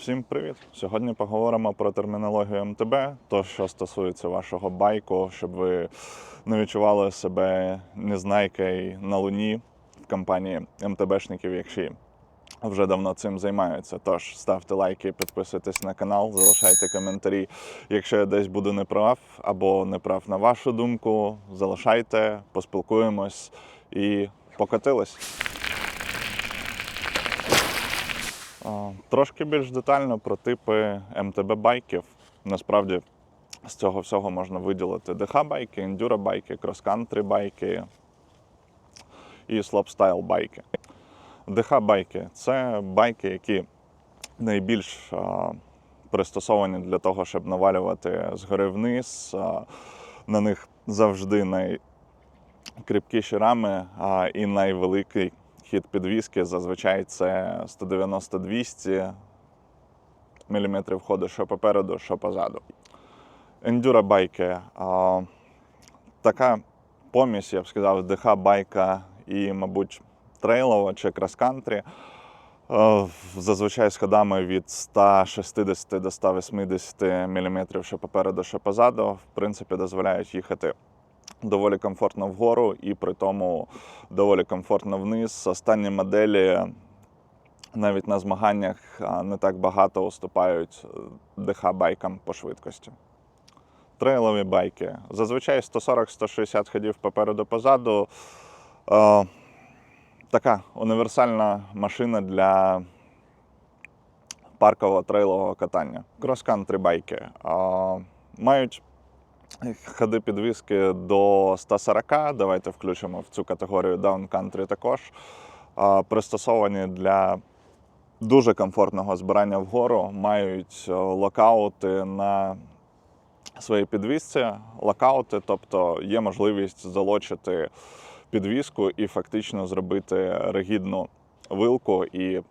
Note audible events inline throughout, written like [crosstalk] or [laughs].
Всім привіт! Сьогодні поговоримо про термінологію МТБ, то що стосується вашого байку, щоб ви не відчували себе незнайкою на луні в компанії МТБшників, які вже давно цим займаються. Тож ставте лайки, підписуйтесь на канал, залишайте коментарі. Якщо я десь буду неправ або неправ на вашу думку, залишайте, поспілкуємось і покотились. А, Трошки більш детально про типи МТБ байків. Насправді з цього всього можна виділити ДХ байки, ендюро байки, крос-кантри байки і слопстайл байки. ДХ байки це байки, які найбільш пристосовані для того, щоб навалювати згори вниз. На них завжди найкріпкіші рами і найвеликий хід підвіски зазвичай це 190-200 мм ходу, що попереду, що позаду. Ендюро байки. Така помість, я б сказав, ДХ байка і, мабуть, трейлова чи крос-кантрі. Е, Зазвичай з ходами від 160 до 180 мм, що попереду, що позаду, в принципі, дозволяють їхати доволі комфортно вгору і при тому доволі комфортно вниз. Останні моделі навіть на змаганнях не так багато уступають ДХ байкам по швидкості. Трейлові байки. Зазвичай 140-160 ходів попереду позаду. Е, така універсальна машина для паркового трейлового катання. Крос-кантри байки. Е, мають ходи підвіски до 140. Давайте включимо в цю категорію Down Country також. Пристосовані для дуже комфортного збирання вгору, мають е, локаути на своїй підвісці. Локаути, тобто є можливість залочити підвіску і фактично зробити ригідну вилку і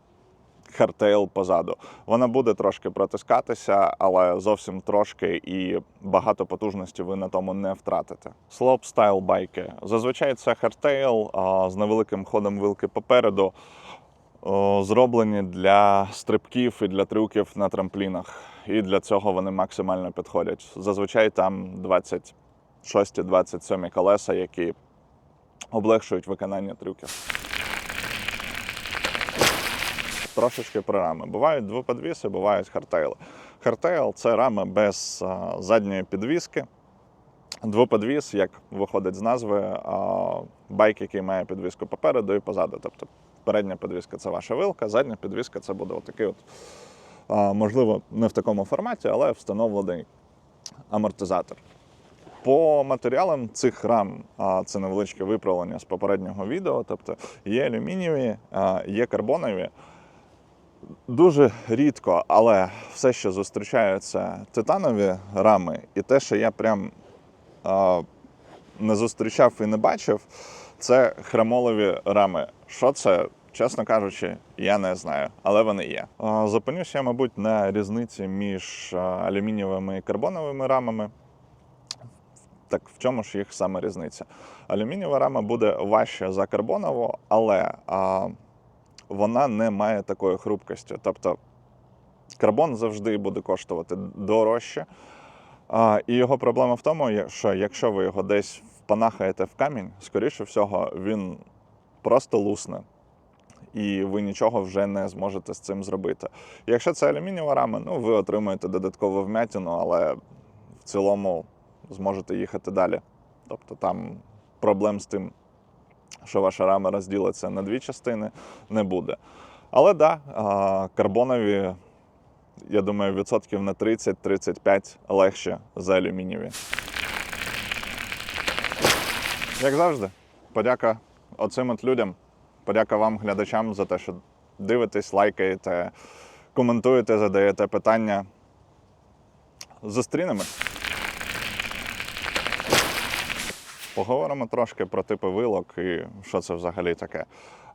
хардтейл позаду. Вона буде трошки протискатися, але зовсім трошки і багато потужності ви на тому не втратите. Слоп стайл байки. Зазвичай це хардтейл з невеликим ходом вилки попереду. Зроблені для стрибків і для трюків на трамплінах. І для цього вони максимально підходять. Зазвичай там 26-27 колеса, які облегшують виконання трюків. Трошечки про рами. Бувають двоподвіси, бувають хардтейли. Хардтейл це рами без задньої підвіски. Двоподвіс, як виходить з назви, байк, який має підвіску попереду і позаду. Тобто передня підвіска це ваша вилка, задня підвіска це буде отакий от, можливо, не в такому форматі, але встановлений амортизатор. По матеріалам цих рам це невеличке виправлення з попереднього відео. Тобто є алюмінієві, є карбонові. Дуже рідко, але все, що зустрічаються титанові рами, і те, що я прям а, не зустрічав і не бачив, це хремолові рами. Що це? Чесно кажучи, я не знаю, але вони є. Зупинюся я, мабуть, на різниці між алюмінієвими і карбоновими рамами. Так в чому ж їх саме різниця? Алюмінієва рама буде важча за карбонову, але а, вона не має такої хрупкості. Тобто карбон завжди буде коштувати дорожче. А, і його проблема в тому, що якщо ви його десь впанахаєте в камінь, скоріше всього, він просто лусне. І ви нічого вже не зможете з цим зробити. Якщо це алюмінієва рама, ну ви отримаєте додаткову вмятину, але в цілому зможете їхати далі. Тобто там проблем з тим, що ваша рама розділиться на дві частини, не буде. Але так, да, карбонові, я думаю, відсотків на 30-35 легше за алюмінієві. Як завжди, подяка оцим от людям, подяка вам, глядачам, за те, що дивитесь, лайкаєте, коментуєте, задаєте питання. Зустрінемось. Поговоримо трошки про типи вилок і що це взагалі таке.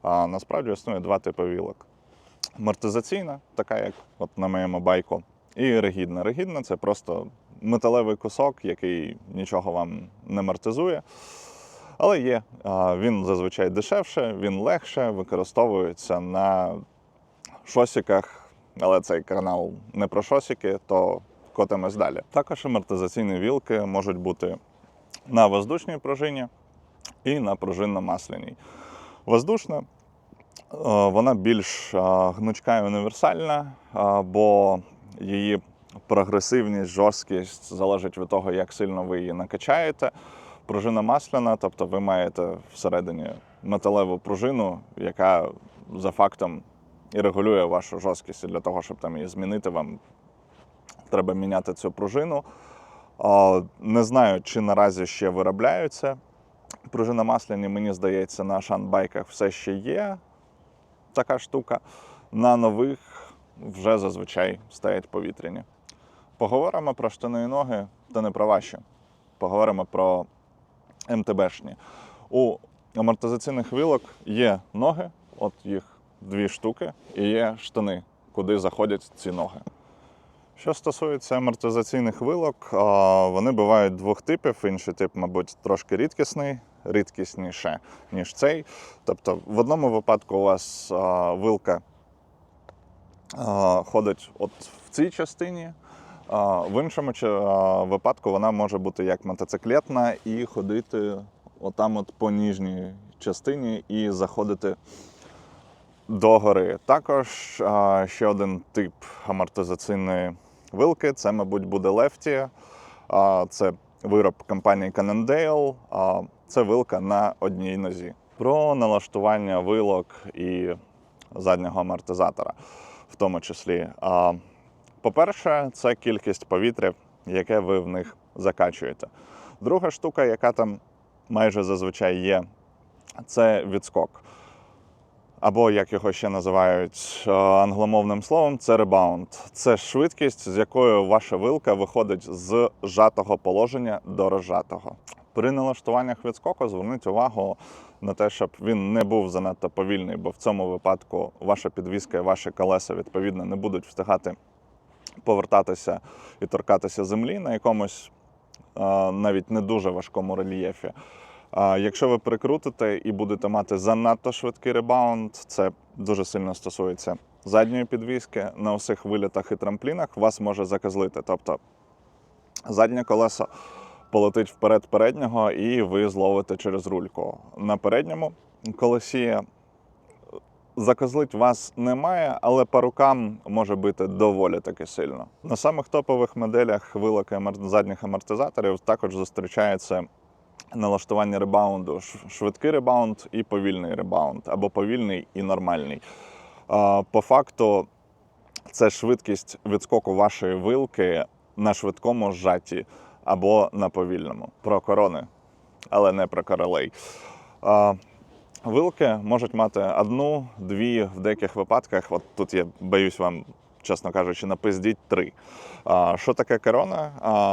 А, насправді існує два типи вілок: амортизаційна, така як от на моєму байку, і ригідна. Ригідна це просто металевий кусок, який нічого вам не амортизує. Але є. Він зазвичай дешевше, він легше, використовується на шосіках але цей канал не про шосики, то котимось далі. Також амортизаційні вілки можуть бути на воздушній пружині і на пружинно-масляній. Воздушна е, вона більш е, гнучка і універсальна, е, бо її прогресивність, жорсткість залежить від того, як сильно ви її накачаєте. Пружина масляна, тобто ви маєте всередині металеву пружину, яка за фактом і регулює вашу жорсткість. І для того, щоб там її змінити, вам треба міняти цю пружину. Не знаю, чи наразі ще виробляються. Пружина масляні, мені здається, на шанбайках все ще є така штука. На нових вже зазвичай стоять повітряні. Поговоримо про штани і ноги, та не про ваші. Поговоримо про МТБшні. У амортизаційних вилок є ноги, от їх дві штуки, і є штани, куди заходять ці ноги. Що стосується амортизаційних вилок, вони бувають двох типів. Інший тип, мабуть, трошки рідкісний, рідкісніше, ніж цей. Тобто, в одному випадку у вас вилка ходить от в цій частині, в іншому випадку вона може бути як мотоциклетна і ходити отам от по ніжній частині і заходити догори. Також ще один тип амортизаційної вилки це, мабуть, буде. А, Це вироб компанії Cannondale. Це вилка на одній нозі. Про налаштування вилок і заднього амортизатора, в тому числі. По-перше, це кількість повітря, яке ви в них закачуєте. Друга штука, яка там майже зазвичай є, це відскок. Або, як його ще називають е, англомовним словом, це ребаунд. Це швидкість, з якою ваша вилка виходить з жатого положення до розжатого. При налаштуваннях відскоку зверніть увагу на те, щоб він не був занадто повільний, бо в цьому випадку ваша підвіска і ваші колеса відповідно не будуть встигати повертатися і торкатися землі на якомусь е, навіть не дуже важкому рельєфі. Якщо ви прикрутите і будете мати занадто швидкий ребаунд, це дуже сильно стосується задньої підвіски. На усіх вилітах і трамплінах вас може заказлити. Тобто заднє колесо полетить вперед переднього, і ви зловите через рульку. На передньому колесі Закозлить вас немає, але по рукам може бити доволі таки сильно. На самих топових моделях вилок і амор- задніх амортизаторів також зустрічається налаштування ребаунду, швидкий ребаунд і повільний ребаунд, або повільний і нормальний. По факту, це швидкість відскоку вашої вилки на швидкому зжаті або на повільному. Про корони, але не про королей. Вилки можуть мати одну, дві, в деяких випадках. От тут я боюсь вам, чесно кажучи, напиздіть три. Що таке корона?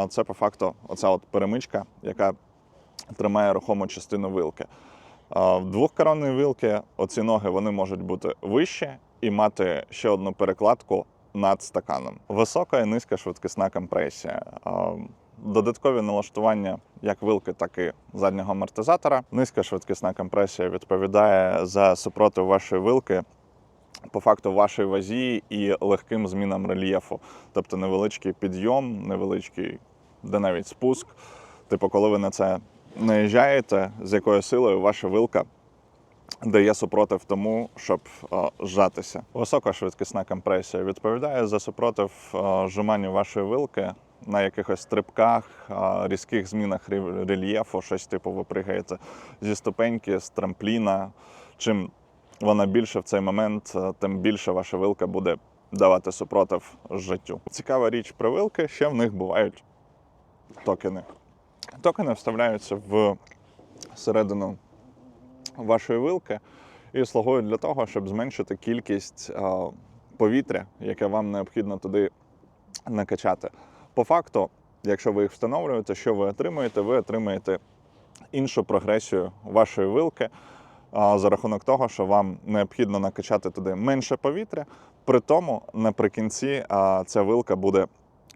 Це по факту оця от перемичка, яка тримає рухому частину вилки. В двохкоронної вилки оці ноги вони можуть бути вищі і мати ще одну перекладку над стаканом. Висока і низька швидкісна компресія. Додаткові налаштування як вилки, так і заднього амортизатора. Низька швидкісна компресія відповідає за супротив вашої вилки по факту вашій вазі і легким змінам рельєфу. Тобто невеличкий підйом, невеличкий, де навіть спуск. Типу, коли ви на це наїжджаєте, з якою силою ваша вилка дає супротив тому, щоб е, зжатися. Висока швидкісна компресія відповідає за супротив е, вашої вилки на якихось стрибках, е, різких змінах рель- рельєфу, щось типу ви пригаєте зі ступеньки, з трампліна. Чим вона більше в цей момент, тим більше ваша вилка буде давати супротив життю. Цікава річ про вилки, ще в них бувають токени. Токени вставляються в середину вашої вилки і слугують для того, щоб зменшити кількість повітря, яке вам необхідно туди накачати. По факту, якщо ви їх встановлюєте, що ви отримуєте? Ви отримуєте іншу прогресію вашої вилки за рахунок того, що вам необхідно накачати туди менше повітря. При тому наприкінці ця вилка буде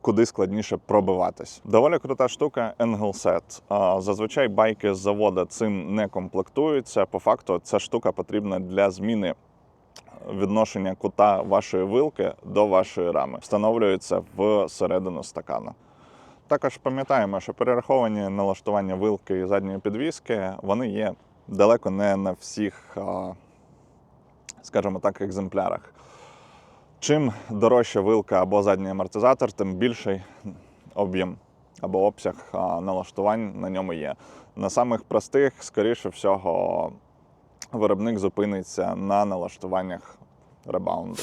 куди складніше пробиватись. Доволі крута штука Set. Зазвичай байки з завода цим не комплектуються. По факту ця штука потрібна для зміни відношення кута вашої вилки до вашої рами. Встановлюється в середину стакана. Також пам'ятаємо, що перераховані налаштування вилки і задньої підвіски вони є далеко не на всіх, скажімо так, екземплярах. Чим дорожча вилка або задній амортизатор, тим більший об'єм або обсяг налаштувань на ньому є. На самих простих, скоріше всього, виробник зупиниться на налаштуваннях ребаунду.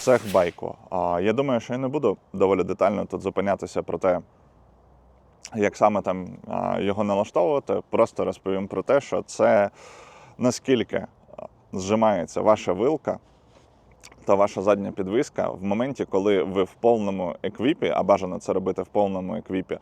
Цех байку. Я думаю, що я не буду доволі детально тут зупинятися про те, як саме там його налаштовувати. Просто розповім про те, що це наскільки зжимається ваша вилка та ваша задня підвіска в моменті, коли ви в повному еквіпі, а бажано це робити в повному еквіпі,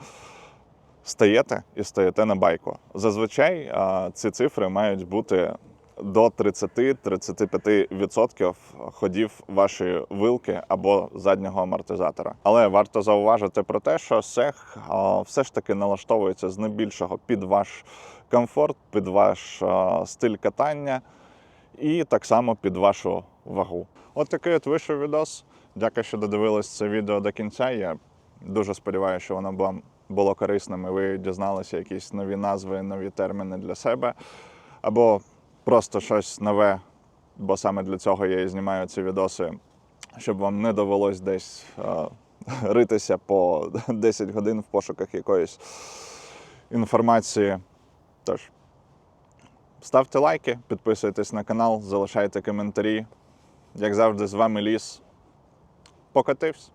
стаєте і стоїте на байку. Зазвичай ці цифри мають бути до 30-35% ходів вашої вилки або заднього амортизатора. Але варто зауважити про те, що сех все ж таки налаштовується здебільшого під ваш комфорт, під ваш стиль катання і так само під вашу вагу. От такий от вийшов відос. Дякую, що додивились це відео до кінця. Я дуже сподіваюся, що воно вам було корисним і ви дізналися якісь нові назви, нові терміни для себе. Або просто щось нове, бо саме для цього я і знімаю ці відоси, щоб вам не довелось десь е, [laughs] ритися по [laughs] 10 годин в пошуках якоїсь інформації. Тож, ставте лайки, підписуйтесь на канал, залишайте коментарі. Як завжди, з вами Ліс. Покотився.